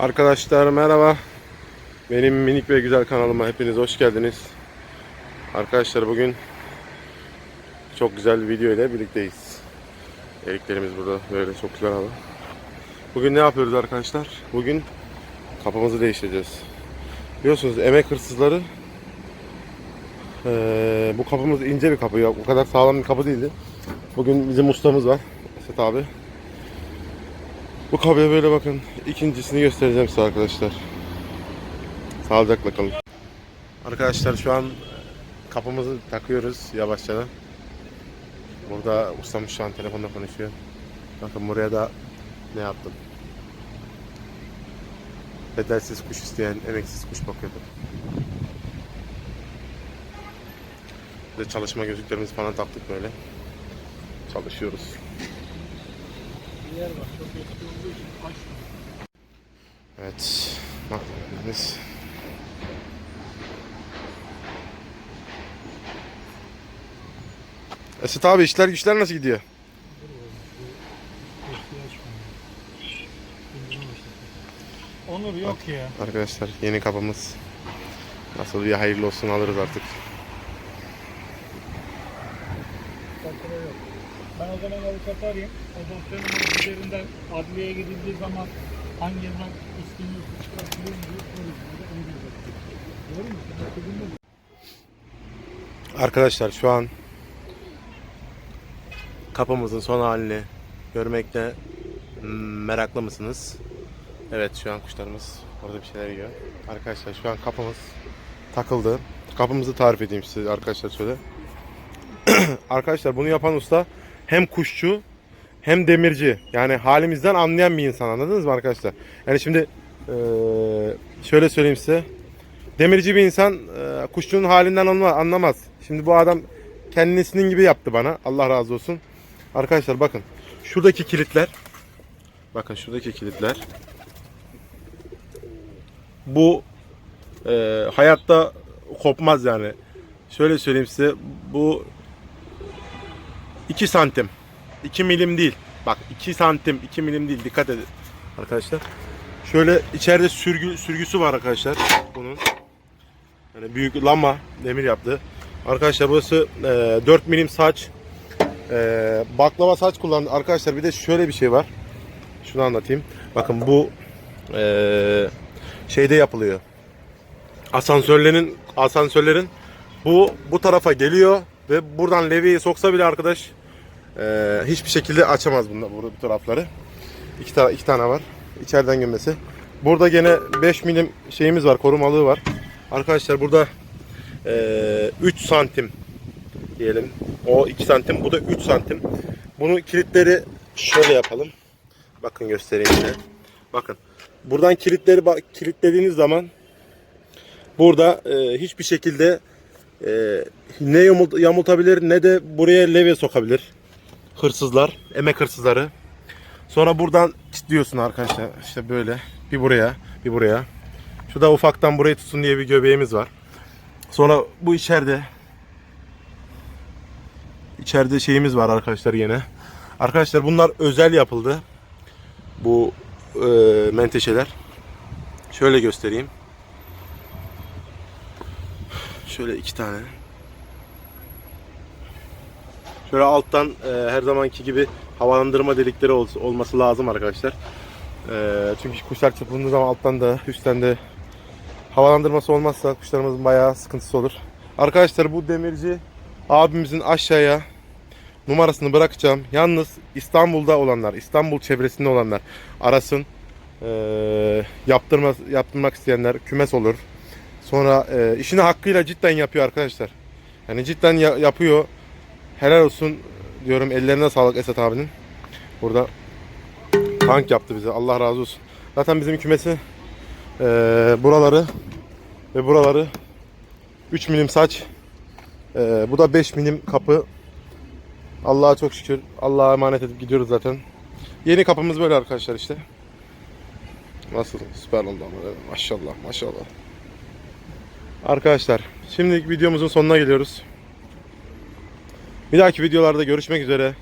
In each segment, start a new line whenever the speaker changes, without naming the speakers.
Arkadaşlar merhaba. Benim minik ve güzel kanalıma hepiniz hoş geldiniz. Arkadaşlar bugün çok güzel bir video ile birlikteyiz. Eriklerimiz burada böyle çok güzel hava. Bugün ne yapıyoruz arkadaşlar? Bugün kapımızı değiştireceğiz. Biliyorsunuz emek hırsızları eee, bu kapımız ince bir kapı ya. O kadar sağlam bir kapı değildi. Bugün bizim ustamız var. Esat abi. Bu kapıya böyle bakın. İkincisini göstereceğim size arkadaşlar. Sağlıcakla kalın. Arkadaşlar şu an kapımızı takıyoruz yavaşça. Burada ustamız şu an telefonda konuşuyor. Bakın buraya da ne yaptım. Bedelsiz kuş isteyen emeksiz kuş bakıyordu. Bir de çalışma gözlüklerimizi falan taktık böyle. Çalışıyoruz.
Yer var. Çok eski olduğu için.
Evet. Esat abi işler güçler nasıl gidiyor?
Onur yok ya.
Arkadaşlar yeni kapımız. Nasıl bir hayırlı olsun alırız artık.
Fatura yok. Ben o zaman avukatı arayayım. O dosyanın üzerinden adliyeye gidildiği zaman hangi evrak isteniyorsa çıkartılıyor mu diye soruşturma onu bilecek. Doğru mu?
Arkadaşlar şu an kapımızın son halini görmekte meraklı mısınız? Evet şu an kuşlarımız orada bir şeyler yiyor. Arkadaşlar şu an kapımız takıldı. Kapımızı tarif edeyim size arkadaşlar şöyle. arkadaşlar bunu yapan usta hem kuşçu hem demirci. Yani halimizden anlayan bir insan anladınız mı arkadaşlar? Yani şimdi şöyle söyleyeyim size. Demirci bir insan kuşçunun halinden anla- anlamaz. Şimdi bu adam kendisinin gibi yaptı bana. Allah razı olsun. Arkadaşlar bakın. Şuradaki kilitler. Bakın şuradaki kilitler. Bu eee, hayatta kopmaz yani. Şöyle söyleyeyim size. Bu 2 santim. 2 milim değil. Bak 2 santim 2 milim değil. Dikkat edin arkadaşlar. Şöyle içeride sürgü sürgüsü var arkadaşlar. Bunun. Yani büyük lama demir yaptı. Arkadaşlar burası e, 4 milim saç. E, baklava saç kullandı. Arkadaşlar bir de şöyle bir şey var. Şunu anlatayım. Bakın bu e, şeyde yapılıyor. Asansörlerin asansörlerin bu bu tarafa geliyor ve buradan levyeyi soksa bile arkadaş e, hiçbir şekilde açamaz bunlar burada bu tarafları. İki, tane iki tane var. İçeriden gömmesi. Burada gene 5 milim şeyimiz var, korumalığı var. Arkadaşlar burada e, 3 santim diyelim. O 2 santim, bu da 3 santim. Bunu kilitleri şöyle yapalım. Bakın göstereyim size. Bakın. Buradan kilitleri kilitlediğiniz zaman burada e, hiçbir şekilde e, ne yamult- yamultabilir ne de buraya levye sokabilir. Hırsızlar, emek hırsızları. Sonra buradan kilitliyorsun arkadaşlar. İşte böyle. Bir buraya, bir buraya. Şu da ufaktan burayı tutsun diye bir göbeğimiz var. Sonra bu içeride içeride şeyimiz var arkadaşlar yine. Arkadaşlar bunlar özel yapıldı. Bu e, menteşeler. Şöyle göstereyim. Şöyle iki tane. Şöyle alttan e, her zamanki gibi havalandırma delikleri ol- olması lazım arkadaşlar. E, çünkü kuşlar çırpındığı zaman alttan da üstten de havalandırması olmazsa kuşlarımızın bayağı sıkıntısı olur. Arkadaşlar bu demirci abimizin aşağıya numarasını bırakacağım. Yalnız İstanbul'da olanlar, İstanbul çevresinde olanlar arasın. E, yaptırma, yaptırmak isteyenler kümes olur. Sonra e, işini hakkıyla cidden yapıyor arkadaşlar. Yani cidden ya- yapıyor. Helal olsun diyorum. Ellerine sağlık Esat abinin. Burada tank yaptı bize. Allah razı olsun. Zaten bizim kümesi e, buraları ve buraları 3 milim saç. e, bu da 5 milim kapı. Allah'a çok şükür. Allah'a emanet edip gidiyoruz zaten. Yeni kapımız böyle arkadaşlar işte. Nasıl? Süper oldu ama. Maşallah maşallah. Arkadaşlar şimdilik videomuzun sonuna geliyoruz. Bir dahaki videolarda görüşmek üzere.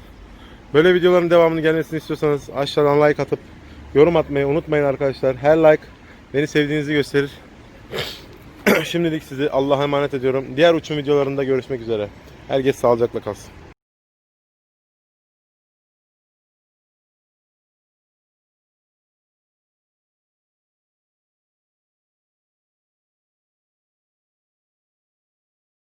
Böyle videoların devamını gelmesini istiyorsanız aşağıdan like atıp Yorum atmayı unutmayın arkadaşlar. Her like beni sevdiğinizi gösterir. Şimdilik sizi Allah'a emanet ediyorum. Diğer uçum videolarında görüşmek üzere. Herkes sağlıcakla kalsın.